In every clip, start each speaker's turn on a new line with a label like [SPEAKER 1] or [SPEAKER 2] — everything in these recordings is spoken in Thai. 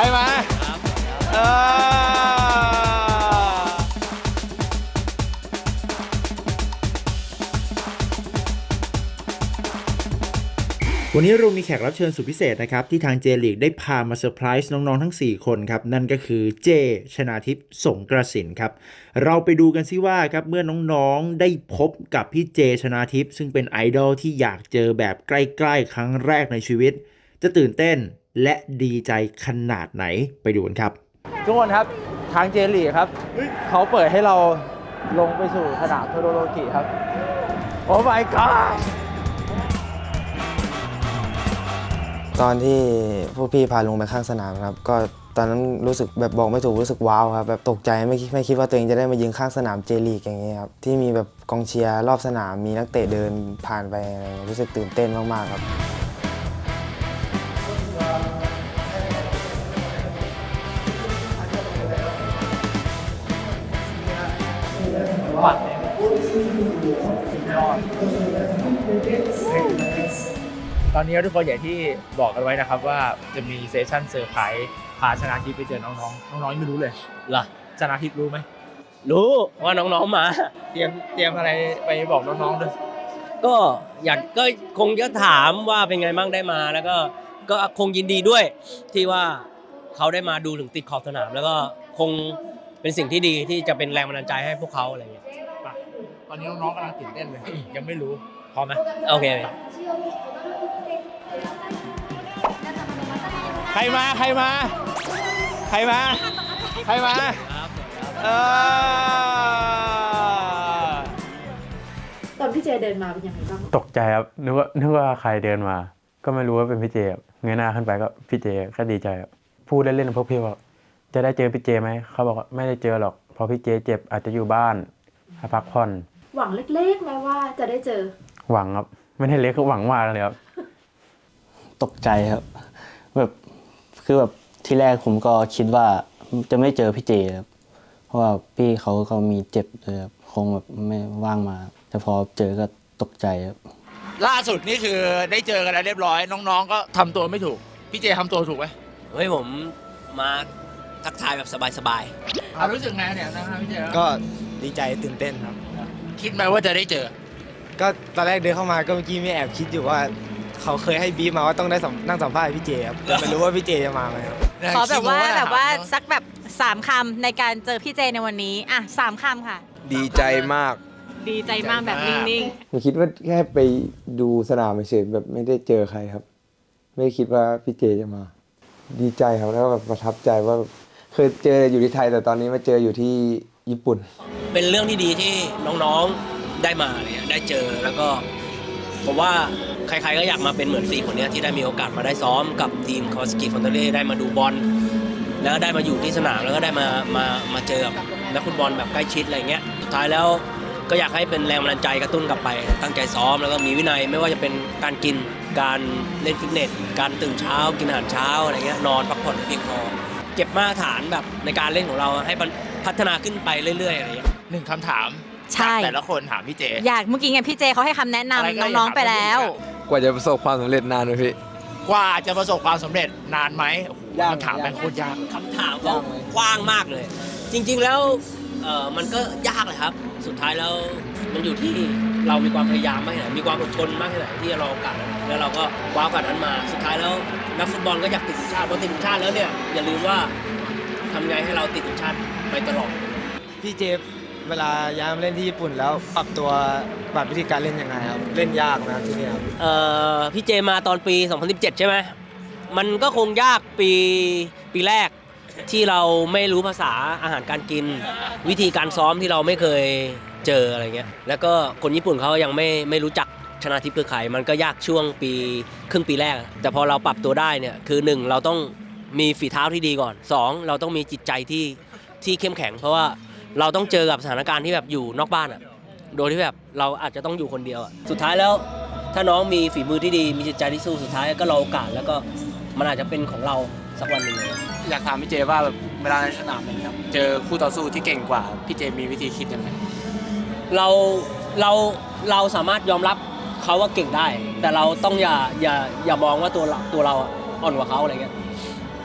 [SPEAKER 1] ใครมาเออวันนี้เรามีแขกรับเชิญสุดพิเศษนะครับ ที่ทางเจลีกได้พามาเซอร์ไพรส์น้องๆทั้ง 4 คนครับ นั่นก็คือเจ ชนาทิพย์สงกระสินครับ เราไปดูกันซิว่าครับ เมื่อน้องๆได้พบกับพี่เจ ชนาทิพย์ซึ่งเป็นไอดอลที่อยากเจอแบบใกล้ ๆ ครั้งแรกในชีวิต จะตื่นเต้น และดีใจขนาดไหนไปดูกันครับ ทุกคนครับทางเจลีกครับเขาเปิดให้เราลงไปสู่สนามโทโดโรกิครับ โอ้ my god
[SPEAKER 2] ตอนที่ผู้พี่พาลงไปข้างสนามครับ ก็ตอนนั้นรู้สึกแบบบอกไม่ถูกรู้สึกว้าวครับแบบตกใจไม่คิดไม่คิดว่าตัวเองจะได้มายิงข้างสนามเจลีกอย่างนี้ครับที่มีแบบกองเชียร์รอบสนามมีนักเตะเดินผ่านไปอะไรเงี้ยรู้สึกตื่นเต้นมากๆครับ
[SPEAKER 1] ตอนนี้ทุกคนอย่างที่บอกกันไว้นะครับว่าจะมีเซสชั่นเซอร์ไพรส์พาชนะทิพย์ไปเจอน้องๆ น้องๆยังไม่รู้เลย
[SPEAKER 3] เหรอ
[SPEAKER 1] ชนะทิพย์รู้ไหม
[SPEAKER 3] รู้ว่าน้องๆมา
[SPEAKER 1] เตรียมเตรียมอะไรไปบอกน้องๆด้วย
[SPEAKER 3] ก็อยากก็คงจะถามว่าเป็นไงบ้างได้มาแล้วก็ ก็คงยินดีด้วยที่ว่าเขาได้มาดูถึงติดขอบสนาม แล้วก็คงเป็นสิ่งที่ดีที่จะเป็นแรงบันดาลใจให้พวกเขาอะไรอย่างเงี้ย
[SPEAKER 1] ไปตอนนี้น้องๆกำลังตื่นเต้นเลย ยังไม่รู้พร้อมไหม
[SPEAKER 3] โอเค
[SPEAKER 1] ใครมาใครมา ใครมา ใครมาเออ
[SPEAKER 4] ตอนพี่เจเดินมาเป็นยังไงบ้าง
[SPEAKER 5] ตกใจครับนึกว่านึกว่าใครเดินมา ก็ไม่รู้ว่าเป็นพี่เจครับเงยหน้าขึ้นไปก็พี่เจก็ดีใจครับพูดเล่นๆกับพวกพี่ว่าจะได้เจอพี่เจไหมเขาบอกว่าไม่ได้เจอหรอกเพราะพี่เจเจ็บอาจจะอยู่บ้านให้พักผ่อน
[SPEAKER 4] หวังเล็กๆไหมว่าจะได้เจอ
[SPEAKER 5] หวังครับ ไม่ได้เล็กคือหวังมากเลยครับ
[SPEAKER 6] ตกใจครับ แบบคือแบบที่แรกผมก็คิดว่าจะไม่เจอพี่เจครับเพราะว่าพี่เขาก็มีเจ็บเลยครับคงแบบไม่ว่างมา แต่พอเจอก็ตกใจครับ
[SPEAKER 1] ล่าสุดนี่คือได้เจอกันแล้วเรียบร้อย น้องๆ ก็ทำตัวไม่ถูก พี่เจทำตัวถูกไหม
[SPEAKER 3] เฮ้ยผมมาทักทายแบบสบาย
[SPEAKER 1] อะรู้สึกไงเนี่ยนะครับพี่เจ
[SPEAKER 2] ก็ดีใจตื่นเต้นครับ
[SPEAKER 1] คิดไหมว่าจะได้เจอ
[SPEAKER 2] ก็ตอนแรกเดินเข้ามาก็เมื่อกี้มีแอบคิดอยู่ว่า เขาเคยให้บีบมาว่าต้องได้สัมนั่งสัมภาษณ์พี่เจครับแต่ไม่รู้ว่าพี่เจจะมาไหมครับ
[SPEAKER 7] ขอแบบว่าแบบว่า
[SPEAKER 1] สั
[SPEAKER 7] สักแบบสามคำในการเจอพี่เจในวันนี้ อะสามคำค่ะ
[SPEAKER 2] ดีใจมาก
[SPEAKER 7] ดีใจมากแบบนิ่ง
[SPEAKER 8] ผมคิดว่าแค่ไปดูสนามเฉยๆแบบไม่ได้เจอใครครับ ไม่ได้คิดว่าพี่เจจะมา ดีใจครับแล้วก็แบบประทับใจว่าเคยเจออยู่ที่ไทยแต่ตอนนี้มาเจออยู่ที่ญี่ปุ่น
[SPEAKER 3] ๆเป็นเรื่องที่ดีที่น้องๆได้มาเนี่ยได้เจอแล้วก็ผมว่าใครๆก็อยากมาเป็นเหมือนสี่คนเนี้ยที่ได้มีโอกาสมาได้ซ้อมกับทีมคาวาสกิฟอนเตเล่ได้มาดูบอลแล้วก็ได้มาอยู่ที่สนามแล้วก็ได้มามามาเจอกับนักฟุตบอลแบบใกล้ชิดอะไรเงี้ยสุดท้ายแล้ว ก็อยากให้เป็นแรงบันดาลใจกระตุ้นกลับไป ตั้งใจซ้อมแล้วก็มีวินัยไม่ว่าจะเป็นการกินการเล่นฟิตเนส การตื่นเช้า กินอาหารเช้าอะไรเงี้ยนอนพักผ่อนให้เพียงพอเก็บมาตรฐานแบบในการเล่นของเราให้พัฒนาขึ้นไปเรื่อยๆอะไรเงี้ย
[SPEAKER 1] หนึ่งคำถาม
[SPEAKER 7] ใช่
[SPEAKER 1] จากแต่ละคนถามพี่เจ
[SPEAKER 7] ๆอยากเมื่อกี้ไงพี่เจเขาให้คำแนะนำ
[SPEAKER 1] อะไรก็ได้
[SPEAKER 7] น้องๆไปแล้ว
[SPEAKER 8] กว่าจะประสบความสำเร็จนานเลยพี่
[SPEAKER 1] กว่าจะประสบความสำเร็จนานไหมโอ้โหคำถามแม่งโคตรยาก
[SPEAKER 3] คำถามเขากว้างมากเลย จริงๆแล้วเออมันก็ยากเลยครับ สุดท้ายแล้วมันอยู่ที่เรามีความพยายามมากแค่ไหนมีความอดทนมากแค่ไหนที่จะรอโอกาสนั้นแล้วเราก็คว้าโอกาสนั้นมาสุดท้ายแล้วนักฟุตบอลก็อยากติดทีมชาติพอติดทีมชาติแล้วเนี่ยอย่าลืมว่าทำไงให้เราติดทีมชาติไปตลอด
[SPEAKER 2] พี่เจเวลาย้ายมาเล่นที่ญี่ปุ่นแล้วปรับตัวปรับวิธีการเล่นยังไงครับเล่นยากนะครับที่นี่ครับ
[SPEAKER 3] เอ่อพี่เจมาตอนปี 2017 ใช่ไหมมันก็คงยากปีปีแรก ที่เราไม่รู้ภาษาอาหารการกิน วิธีการซ้อมที่เราไม่เคยเจออะไรเงี้ยแล้วก็คนญี่ปุ่นเขายังไม่ไม่รู้จักชนะทิพย์คือใครมันก็ยากช่วงปีครึ่งปีแรก แต่พอเราปรับตัวได้เนี่ยคือหนึ่งเราต้องมีฝีเท้าที่ดีก่อนสองเราต้องมีจิตใจที่ที่เข้มแข็ง เพราะว่าเราต้องเจอกับสถานการณ์ที่แบบอยู่นอกบ้านอะโดยที่แบบเราอาจจะต้องอยู่คนเดียวอะสุดท้ายแล้วถ้าน้องมีฝีมือที่ดีมีจิตใจที่สู้สุดท้ายก็รอโอกาสแล้วก็มันอาจจะเป็นของเรา สักวันหนึ่งเลย
[SPEAKER 9] อยากถามพี่เจว่าแบบเวลาในสนามอะไรเงี้ยครับเจอคู่ต่อสู้ที่เก่งกว่าพี่เจมีวิธีคิดยังไง
[SPEAKER 3] เราเราเราสามารถยอมรับเขาว่าเก่งได้ แต่เราต้องอย่าอย่าอย่ามองว่าตัวเราตัวเราอะอ่อนกว่าเขาอะไรเงี้ย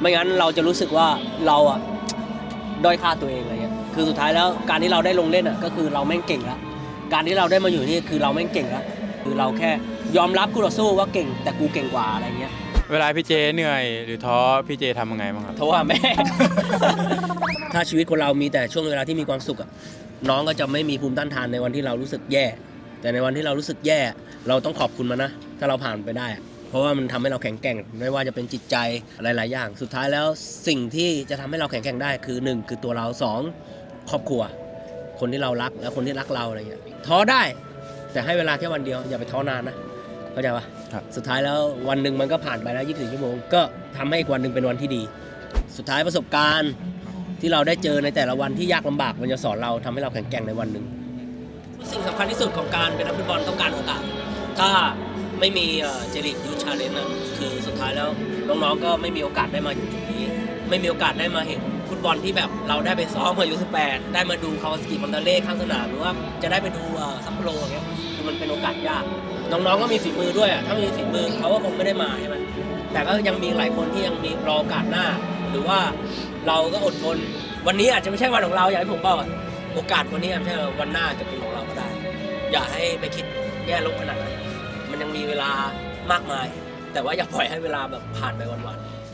[SPEAKER 3] ไม่งั้นเราจะรู้สึกว่าเราอะด้อยค่าตัวเองอะไรเงี้ยคือสุดท้ายแล้วการที่เราได้ลงเล่นอะก็คือเราแม่งเก่งแล้วการที่เราได้มาอยู่นี่คือเราแม่งเก่งแล้วคือเราแค่ยอมรับคู่ต่อสู้ว่าเก่งแต่กูเก่งกว่าอะไรเงี้ย
[SPEAKER 5] เวลาพี่เจเหนื่อย หรือท้อพี่เจทำยังไงบ้างครับ
[SPEAKER 3] โทรหาแม่ ถ้าชีวิตคนเรามีแต่ช่วงเวลาที่มีความสุขอะน้องก็จะไม่มีภูมิต้านทานในวันที่เรารู้สึกแย่ แต่ในวันที่เรารู้สึกแย่ เราต้องขอบคุณมันนะ ถ้าเราผ่านไปได้อะเพราะว่ามันทำให้เราแข็งแกร่ง ไม่ว่าจะเป็นจิตใจหลาย ๆ อย่าง สุดท้ายแล้วสิ่งที่จะทำให้เราแข็งแกร่งได้คือหนึ่งคือตัวเราสองครอบครัว คนที่เรารักและคนที่รักเราอะไรเงี้ยท้อได้ แต่ให้เวลาแค่วันเดียวอย่าไปท้อนานนะ เข้าใจปะ
[SPEAKER 5] ครับ
[SPEAKER 3] สุดท้ายแล้ววันหนึ่งมันก็ผ่านไปแล้ว 24 ชั่วโมง ก็ทำให้อีกวันหนึ่งเป็นวันที่ดี สุดท้ายประสบการณ์ที่เราได้เจอในแต่ละวันที่ยากลำบากมันจะสอนเราทำให้เราแข็งแกร่งในวันหนึ่งสิ่งสำคัญที่สุดของการเป็นนักฟุตบอลต้องการโอกาส ถ้าไม่มีเจลิกยูชาเลนจ์คือสุดท้ายแล้วน้องๆก็ไม่มีโอกาสได้มาอยู่จุดนี้ ไม่มีโอกาสได้มาเห็น ฟุตบอลที่แบบเราได้ไปซ้อมเมาออายุ18 ได้มาดูคาวาสกิฟอนตาเล่ข้างสนามหรือว่าจะได้ไปดูซัปโปโรอย่างเงี้ยคือมันเป็นโอกาสยาก น้องๆก็มีฝีมือด้วยอะถ้าไม่มีฝีมือเขาก็คงไม่ได้มาใช่ไหมแต่ก็ยังมีหลายคนที่ยังมีรอโอกาสหน้า หรือว่าเราก็อดทนวันนี้อาจจะไม่ใช่วันของเราอย่างที่ผมบอกโอกาสวันนี้อาจจะไม่ใช่วันหน้าจะเป็นของเราก็ได้ อย่าให้ไปคิดแย่ลบขนาดนั้นมันยังมีเวลามากมาย แต่ว่าอย่าปล่อยให้เวลาแบบผ่านไปวันๆ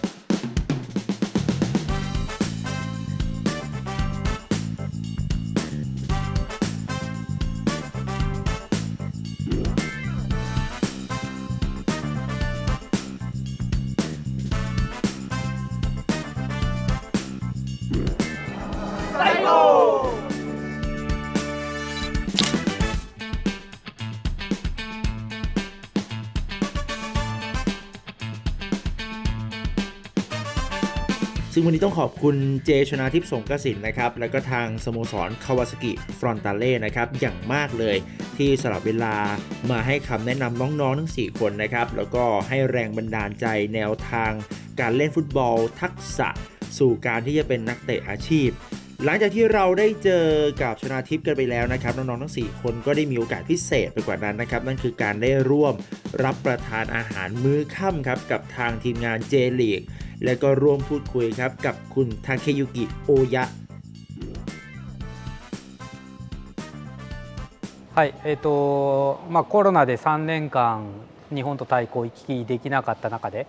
[SPEAKER 1] ซึ่งวันนี้ต้องขอบคุณเจชนาทิพย์สงกระสินนะครับ แล้วก็ทางสโมสรคาวาสกิฟรอนตาเล่นะครับ อย่างมากเลยที่สลับเวลามาให้คำแนะนำน้องๆทั้ง 4 คนนะครับ แล้วก็ให้แรงบันดาลใจแนวทางการเล่นฟุตบอลทักษะสู่การที่จะเป็นนักเตะอาชีพ หลังจากที่เราได้เจอกับชนาทิพย์กันไปแล้วนะครับ น้องๆทั้ง 4 คนก็ได้มีโอกาสพิเศษไปกว่านั้นนะครับ นั่นคือการได้ร่วมรับประทานอาหารมื้อค่ำครับกับทางทีมงานเจลีก และก็ร่วมพูดคุยครับ กับคุณทาเคยุกิโอยะ
[SPEAKER 10] はい、えーとまあ、コロナで3年間日本とタイこう行き来できなかった中で、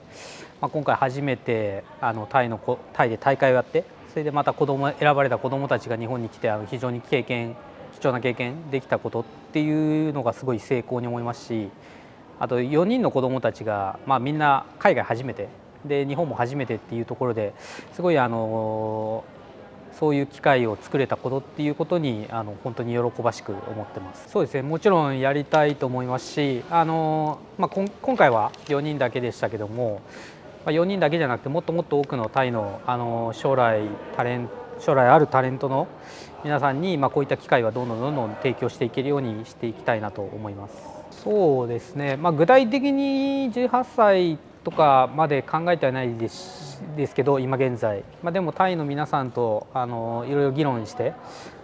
[SPEAKER 10] まあ、今回初めてあのタイのこタイで大会をやってそれでまた子供選ばれた子どもたちが日本に来てあの非常に経験貴重な経験できたことっていうのがすごい成功に思いますしあと4人の子どもたちが、まあ、みんな海外初めて で日本も初めてっていうところですごいあのそういう機会を作れたことっていうことにあの本当に喜ばしく思ってます。そうですね。もちろんやりたいと思いますし、あのまあこ今回は4人だけでしたけども、まあ4人だけじゃなくてもっともっと多くのタイのあの将来タレン将来あるタレントの皆さんにまあこういった機会はどんどんどんどん提供していけるようにしていきたいなと思います。そうですね。まあ具体的に18歳とかまで考えてはないですですけど今現在、まあ、でもタイの皆さんとあのいろいろ議論して、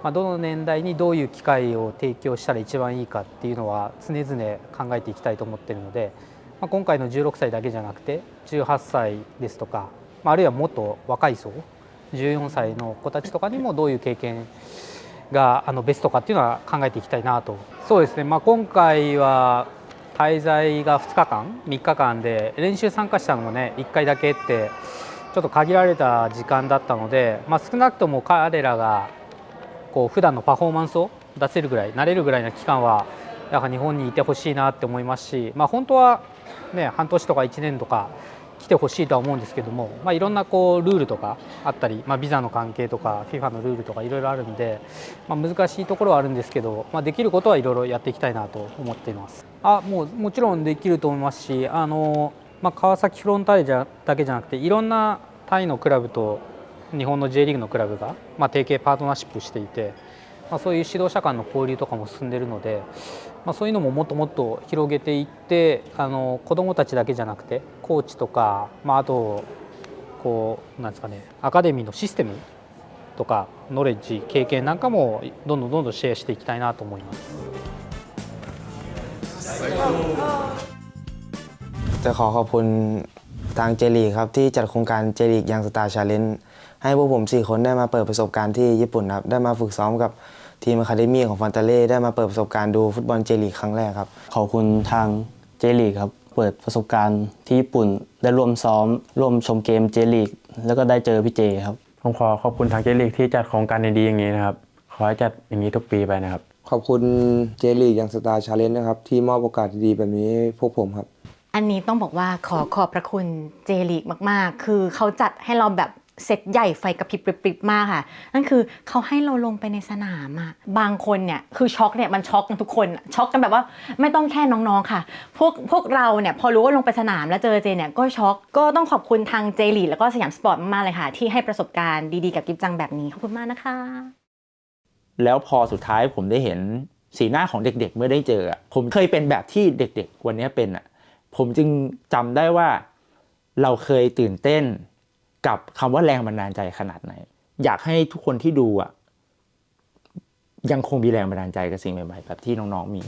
[SPEAKER 10] まあ、どの年代にどういう機会を提供したら一番いいかっていうのは常々考えていきたいと思っているので、まあ、今回の16歳だけじゃなくて18歳ですとか、まあ、あるいはもっと若い層14歳の子たちとかにもどういう経験があのベストかっていうのは考えていきたいなと。そうですね、まあ、今回は滞在が2日間3日間で練習参加したのもね1回だけってちょっと限られた時間だったので、まあ、少なくとも彼らがこう普段のパフォーマンスを出せるぐらい慣れるぐらいの期間はやはり日本にいてほしいなって思いますし、まあ、本当は、ね、半年とか1年とか来てほしいとは思うんですけども、まあ、いろんなこうルールとかあったり、まあ、ビザの関係とか FIFA のルールとかいろいろあるんで、まあ、難しいところはあるんですけど、まあ、できることはいろいろやっていきたいなと思っています。あもうもちろんできると思いますしあの、まあ、川崎フロンターレだけじゃなくていろんなタイのクラブと日本の J リーグのクラブが、まあ、提携パートナーシップしていて、まあ、そういう指導者間の交流とかも進んでいるので、まあ、そういうのももっともっと広げていってあの子どもたちだけじゃなくてコーチとか、まあ、あとこうなんですかねアカデミーのシステムとかノレッジ経験なんかもどんどんどんどんシェアしていきたいなと思います。
[SPEAKER 2] จะขอขอบคุณ ทางเจลีกครับที่จัดโครงการเจลีกยังสตาร์ชาเลนจ์ให้พวกผมสี่คนได้มาเปิดประสบการณ์ที่ญี่ปุ่นครับได้มาฝึกซ้อมกับ ทีมอะคาเดมี่ของฟอนตาเล่ได้มาเปิดประสบการณ์ดูฟุตบอลเจลีกครั้งแรกครับ
[SPEAKER 6] ขอบคุณทางเจลีกครับเปิดประสบการณ์ที่ญี่ปุ่นได้ร่วมซ้อม ร่วมชมเกมเจลีกแล้วก็ได้เจอพี่เจครับ
[SPEAKER 5] ผมขอขอบคุณทางเจลีกที่จัดโครงการดีๆอย่างนี้นะครับ ขอให้จัดอย่างนี้ทุกปีไปนะครับ
[SPEAKER 8] ขอบคุณเจลีกยังสตาร์ชาเลนจ์นะครับ ที่มอบโอกาสดีๆแบบนี้ให้พวกผมครับ
[SPEAKER 7] อันนี้ต้องบอกว่าขอขอบพระคุณเจลีกมาก ๆ คือเขาจัดให้เราแบบ เซตใหญ่ไฟกระพริบปริบๆมากค่ะ นั่นคือเขาให้เราลงไปในสนามอะบางคนเนี่ยคือช็อกเนี่ยมันช็อกกันทุกคนช็อกกันแบบว่าไม่ต้องแค่น้องๆค่ะ พวกพวกเราเนี่ยพอรู้ว่าลงไปสนามแล้วเจอเจเนี่ยก็ช็อกก็ต้องขอบคุณทางเจลีแล้วก็สยามสปอร์ตมากๆเลยค่ะ ที่ให้ประสบการณ์ดีๆกับกิฟจังแบบนี้ขอบคุณมากนะคะ
[SPEAKER 1] แล้วพอสุดท้ายผมได้เห็นสีหน้าของเด็กๆ เมื่อได้เจอผมเคยเป็นแบบที่เด็ก ๆ วันนี้เป็นอะผมจึงจำได้ว่าเราเคยตื่นเต้น กับคำว่าแรงบันดาลใจขนาดไหน อยากให้ทุกคนที่ดูอะยังคงมีแรงบันดาลใจกับสิ่งใหม่ๆแบบที่น้องๆมี